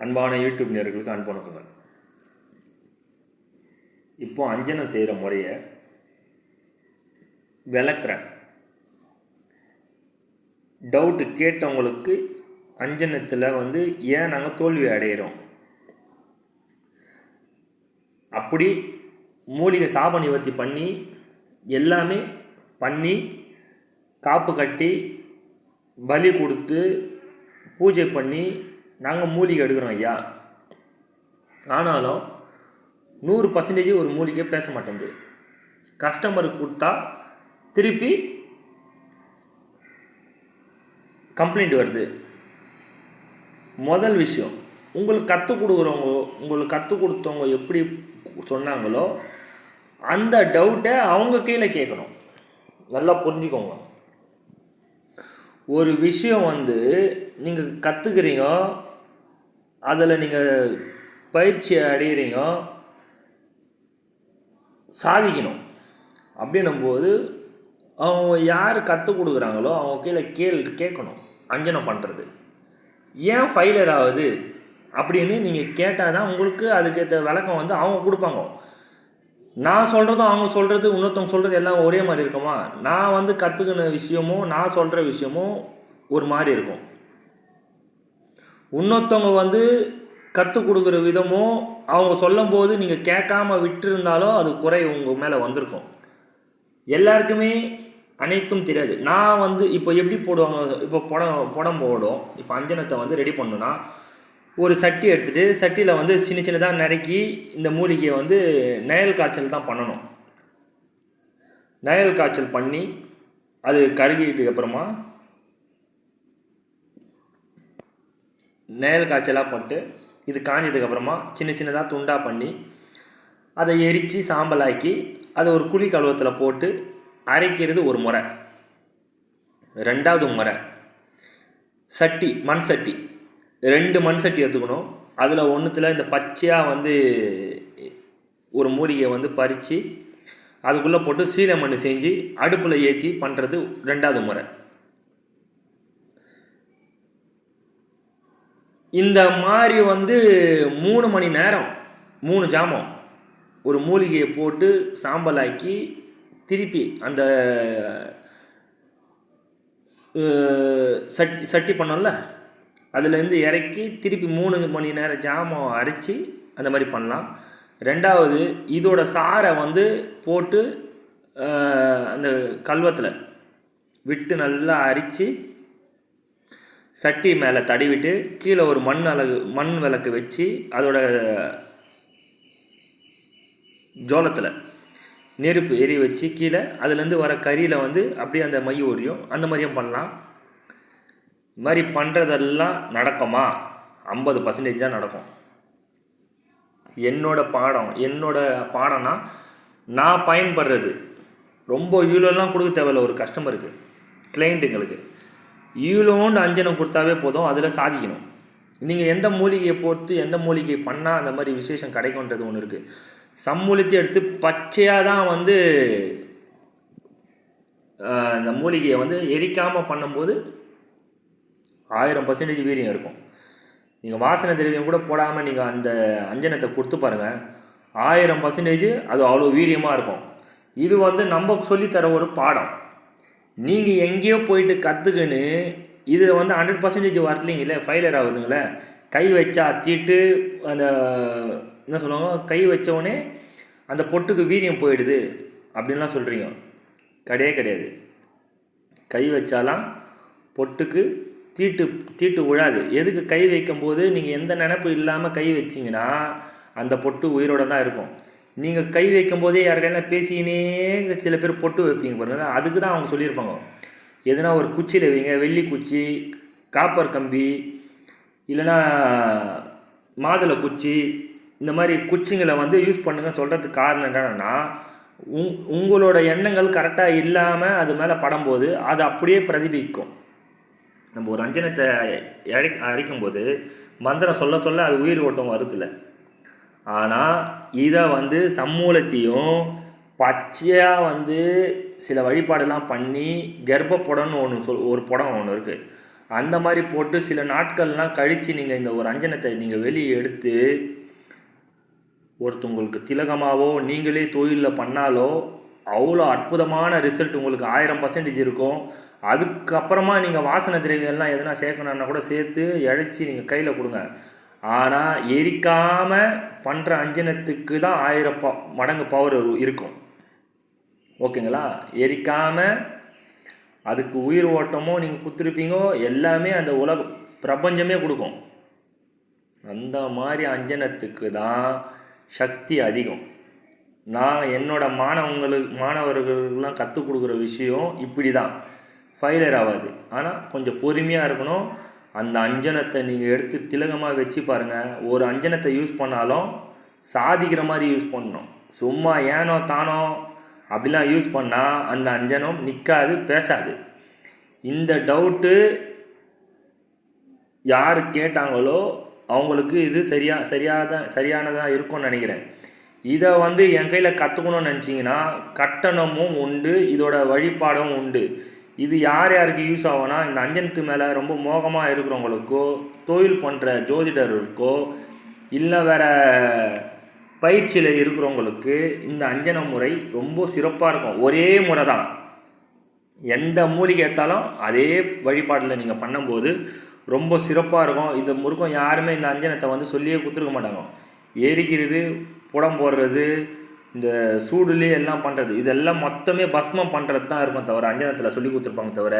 அன்பான யூடியூப் நேர்களுக்கு அன்பணுக்குங்க இப்போ அஞ்சனம் செய்கிற முறையை விளக்குறேன். டவுட்டு கேட்டவங்களுக்கு அஞ்சனத்தில் வந்து ஏன் நாங்கள் தோல்வி அடைகிறோம் அப்படி மூலிகை சாப நிவர்த்தி பண்ணி எல்லாமே பண்ணி காப்பு கட்டி பலி கொடுத்து பூஜை பண்ணி நாங்கள் மூலிகை எடுக்கிறோம் ஐயா. ஆனாலும் நூறு பர்சன்டேஜ் ஒரு மூலிகை பேச மாட்டேங்குது. கஸ்டமருக்கு கொடுத்தா திருப்பி கம்ப்ளைண்ட் வருது. முதல் விஷயம் உங்களுக்கு கற்றுக் கொடுக்குறவங்க உங்களுக்கு கற்றுக் கொடுத்தவங்க எப்படி சொன்னாங்களோ அந்த டவுட்டை அவங்க கீழே கேட்கணும். நல்லா புரிஞ்சுக்கோங்க. ஒரு விஷயம் வந்து நீங்கள் கற்றுக்குறீங்க அதில் நீங்கள் பயிற்சி அடையிறீங்க. சாதிக்கணும். அப்படின்னும்போது அவங்க யார் கற்றுக் கொடுக்குறாங்களோ அவங்க கீழே கேள் கேட்கணும். அஞ்சனம் பண்ணுறது ஏன் ஃபைலர் ஆகுது? அப்படின்னு நீங்கள் கேட்டால் தான் உங்களுக்கு அதுக்கேற்ற விளக்கம் வந்து அவங்க கொடுப்பாங்க. நான் சொல்கிறதும் அவங்க சொல்கிறது இன்னொருத்தவங்க சொல்கிறது எல்லாம் ஒரே மாதிரி இருக்குமா? நான் வந்து கற்றுக்கின விஷயமும் நான் சொல்கிற விஷயமும் ஒரு மாதிரி இருக்கும். இன்னொருத்தவங்க வந்து கற்றுக் கொடுக்குற விதமும் அவங்க சொல்லும் போது நீங்கள் கேட்காம விட்டுருந்தாலும் அது குறை உங்கள் மேலே வந்திருக்கும். எல்லாருக்குமே அனைத்தும் தெரியாது. நான் வந்து இப்போ எப்படி போடுவாங்க? இப்போ படம் படம் போடும். இப்போ அஞ்சனத்தை வந்து ரெடி பண்ணுன்னா ஒரு சட்டி எடுத்துகிட்டு சட்டியில் வந்து சின்ன சின்னதாக நறுக்கி இந்த மூலிகையை வந்து நயல் காய்ச்சல் தான் பண்ணணும். நயல் காய்ச்சல் பண்ணி அது கருகிட்டதுக்கு அப்புறமா நயல் காய்ச்சலாக போட்டு இது காஞ்சதுக்கப்புறமா சின்ன சின்னதாக துண்டாக பண்ணி அதை எரித்து சாம்பலாக்கி அதை ஒரு குழி கழுவத்தில் போட்டு அரைக்கிறது ஒரு முறை. ரெண்டாவது முறை. சட்டி மண் சட்டி. ரெண்டு மண் சட்டி எடுத்துக்கணும். அதில் ஒன்றுத்தில் இந்த பச்சையாக வந்து ஒரு மூலிகையை வந்து பறித்து அதுக்குள்ளே போட்டு சீலை மண் செஞ்சு அடுப்பில் ஏற்றி பண்ணுறது ரெண்டாவது முறை. இந்த மாதிரி வந்து மூணு மணி நேரம் மூணு ஜாமம் ஒரு மூலிகையை போட்டு சாம்பலாக்கி திருப்பி அந்த சட்டி சட்டி பண்ணோம்ல அதுலேருந்து இறக்கி திருப்பி மூணு மணி நேரம் ஜாமம் அரைச்சி அந்த மாதிரி பண்ணலாம். ரெண்டாவது இதோட சாரை வந்து போட்டு அந்த கல்வத்தில் விட்டு நல்லா அரித்து சட்டி மேலே தடிவிட்டு கீழே ஒரு மண் அலகு மண் விளக்கு வச்சு அதோட ஜோளத்தில் நெருப்பு எரி வச்சு கீழே அதுலேருந்து வர கறியில் வந்து அப்படியே அந்த மை ஒரியும் அந்த மாதிரியும் பண்ணலாம். இது மாதிரி பண்ணுறதெல்லாம் நடக்குமா? ஐம்பது பர்சன்டேஜ் தான் நடக்கும். என்னோட பாடம் என்னோட பாடம்னா நான் பயன்படுறது. ரொம்ப யூலெல்லாம் கொடுக்க தேவையில்ல ஒரு கஸ்டமருக்கு கிளைண்ட்டுங்களுக்கு ஈழோண்டு அஞ்சனம் கொடுத்தாவே போதும் அதில் சாதிக்கணும். நீங்கள் எந்த மூலிகையை பொறுத்து எந்த மூலிகை பண்ணால் அந்த மாதிரி விசேஷம் கிடைக்கும்ன்றது ஒன்று இருக்குது சம்மூலித்தை எடுத்து பச்சையாக தான் வந்து அந்த மூலிகையை வந்து எரிக்காமல் பண்ணும்போது ஆயிரம் பர்சன்டேஜ் வீரியம் இருக்கும். நீங்கள் வாசனை திரவியம் கூட போடாமல் நீங்கள் அந்த அஞ்சனத்தை கொடுத்து பாருங்கள் ஆயிரம் பர்சன்டேஜ் அது அவ்வளோ வீரியமாக இருக்கும். இது வந்து நம்ம சொல்லித்தர ஒரு பாடம். நீங்கள் எங்கேயோ போயிட்டு கற்றுக்குன்னு இதில் வந்து ஹண்ட்ரட் பர்சன்டேஜ் வரலைங்களே ஃபெயிலியர் ஆகுதுங்களே. கை வச்சா தீட்டு அந்த என்ன சொல்லுவாங்க? கை வச்சவொடனே அந்த பொட்டுக்கு வீரியம் போயிடுது அப்படின்லாம் சொல்கிறீங்க கிடையவே கிடையாது. கை வச்சாலாம் பொட்டுக்கு தீட்டு தீட்டு விழாது எதுக்கு கை வைக்கும்போது நீங்கள் எந்த நினப்பு இல்லாமல் கை வச்சிங்கன்னா அந்த பொட்டு உயிரோட தான் இருக்கும். நீங்கள் கை வைக்கும் போதே யாருக்கையெல்லாம் பேசினே சில பேர் பொட்டு வைப்பீங்க பாருங்கள் அதுக்கு தான் அவங்க சொல்லியிருப்பாங்க. எதுனா ஒரு குச்சியில் வைங்க வெள்ளி குச்சி காப்பர் கம்பி இல்லைன்னா மாதுளை குச்சி இந்த மாதிரி குச்சிங்களை வந்து யூஸ் பண்ணுங்க சொல்கிறதுக்கு காரணம் என்னென்னா உங் உங்களோட எண்ணங்கள் கரெக்டாக இல்லாமல் அது மேலே படும்போது அது அப்படியே பிரதிபிக்கும் நம்ம ஒரு அஞ்சனத்தை அழை அழைக்கும்போது மந்திரம் சொல்ல சொல்ல அது உயிர் ஓட்டம் வருதில்ல ஆனால் இதை வந்து சம்மூலத்தையும் பச்சையாக வந்து சில வழிபாடெல்லாம் பண்ணி கர்ப்ப புடம்னு ஒன்று சொல் ஒரு புடம் ஒன்று இருக்குது அந்த மாதிரி போட்டு சில நாட்கள்லாம் கழித்து நீங்கள் இந்த ஒரு அஞ்சனத்தை நீங்கள் வெளியே எடுத்து ஒருத்தவங்களுக்கு திலகமாகவோ நீங்களே தொழிலில் பண்ணாலோ அவ்வளோ அற்புதமான ரிசல்ட் உங்களுக்கு ஆயிரம் பர்சன்டேஜ் இருக்கும். அதுக்கப்புறமா நீங்கள் வாசனை திரவியெல்லாம் எதனா சேர்க்கணுன்னா கூட சேர்த்து இழைச்சி நீங்கள் கையில் கொடுங்க. ஆனால் எரிக்காமல் பண்ணுற அஞ்சனத்துக்கு தான் ஆயிரம் ப மடங்கு பவர் இருக்கும். ஓகேங்களா? எரிக்காமல் அதுக்கு உயிர் ஓட்டமோ நீங்கள் குத்துருப்பீங்கோ எல்லாமே அந்த உலக பிரபஞ்சமே கொடுக்கும். அந்த மாதிரி அஞ்சனத்துக்கு தான் சக்தி அதிகம். நான் என்னோடய மாணவங்களுக்கு மாணவர்களுக்கெல்லாம் கற்றுக் கொடுக்குற விஷயம் இப்படி தான் ஃபைலர் ஆகாது. ஆனால் கொஞ்சம் பொறுமையாக இருக்கணும். அந்த அஞ்சனத்தை நீங்கள் எடுத்து திலகமாக வச்சு பாருங்கள் ஒரு அஞ்சனத்தை யூஸ் பண்ணாலும் சாதிக்கிற மாதிரி யூஸ் பண்ணணும். சும்மா ஏனோ தானோ அப்படிலாம் யூஸ் பண்ணால் அந்த அஞ்சனம் நிற்காது பேசாது. இந்த டவுட்டு யார் கேட்டாங்களோ அவங்களுக்கு இது சரியாக சரியாக சரியானதாக இருக்கும்னு நினைக்கிறேன். இதை வந்து என் கையில் கற்றுக்கணும்னு நினச்சிங்கன்னா கட்டணமும் உண்டு இதோட வழிபாடும் உண்டு. இது யார் யாருக்கு யூஸ் ஆகும்னா இந்த அஞ்சனத்து மேலே ரொம்ப மோகமாக இருக்கிறவங்களுக்கோ தொழில் பண்ணுற ஜோதிடர்களுக்கோ இல்லை வேற பயிற்சியில் இருக்கிறவங்களுக்கு இந்த அஞ்சன முறை ரொம்ப சிறப்பாக இருக்கும். ஒரே முறை தான். எந்த மூலிகை ஏற்றாலும் அதே வழிபாட்டில் நீங்கள் பண்ணும்போது ரொம்ப சிறப்பாக இருக்கும். இந்த முருக்கம் யாருமே இந்த அஞ்சனத்தை வந்து சொல்லியே கொடுத்துருக்க மாட்டாங்க. எரிக்கிறது புடம் போடுறது இந்த சூடுலேயே எல்லாம் பண்ணுறது இதெல்லாம் மொத்தமே பஸ்மம் பண்ணுறது தான் இருக்கும் தவிர அஞ்சனத்தில் சொல்லி கொடுத்துருப்பாங்க தவிர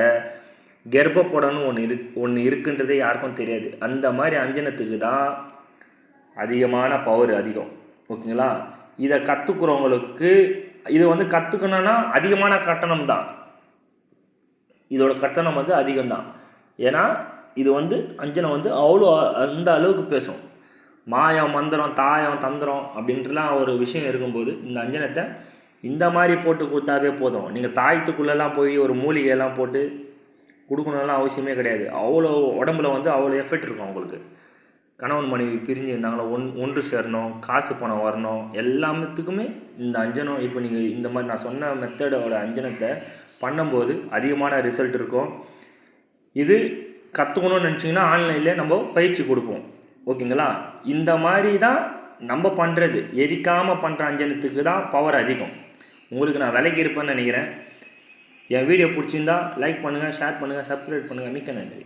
கர்ப்பப்படம்னு ஒன்று இரு ஒன்று இருக்குன்றதே யாருக்கும் தெரியாது. அந்த மாதிரி அஞ்சனத்துக்கு தான் அதிகமான பவர் அதிகம். ஓகேங்களா? இதை கற்றுக்குறவங்களுக்கு இது வந்து கற்றுக்கணுன்னா அதிகமான கட்டணம் தான். இதோட கட்டணம் வந்து அதிகம்தான் ஏன்னா இது வந்து அஞ்சனம் வந்து அவ்வளோ அந்த அளவுக்கு பேசும். மாயம் மந்திரம் தாயம் தந்திரம் அப்படின்ட்டுலாம் ஒரு விஷயம் இருக்கும்போது இந்த அஞ்சனத்தை இந்த மாதிரி போட்டு கொடுத்தாவே போதும். நீங்கள் தாயத்துக்குள்ளெல்லாம் போய் ஒரு மூலிகையெல்லாம் போட்டு கொடுக்கணும்லாம் அவசியமே கிடையாது. அவ்வளோ உடம்புல வந்து அவ்வளோ எஃபெக்ட் இருக்கும் அவங்களுக்கு. கணவன் மனைவி பிரிஞ்சு இருந்தாங்களோ ஒன் ஒன்று சேரணும் காசு பணம் வரணும் எல்லாத்துக்குமே இந்த அஞ்சனம் இப்போ நீங்கள் இந்த மாதிரி நான் சொன்ன மெத்தடோட அஞ்சனத்தை பண்ணும்போது அதிகமான ரிசல்ட் இருக்கும். இது கற்றுக்கணும்னு நினச்சிங்கன்னா ஆன்லைனில் நம்ம பயிற்சி கொடுப்போம். ஓகேங்களா? இந்த மாதிரி தான் நம்ம பண்ணுறது எரிக்காமல் பண்ணுற அஞ்சனத்துக்கு தான் பவர் அதிகம். உங்களுக்கு நான் விலைக்கு இருப்பேன்னு நினைக்கிறேன். என் வீடியோ பிடிச்சிருந்தா லைக் பண்ணுங்கள் ஷேர் பண்ணுங்கள் சப்ஸ்கிரைப் பண்ணுங்கள் மிக்க நன்றி.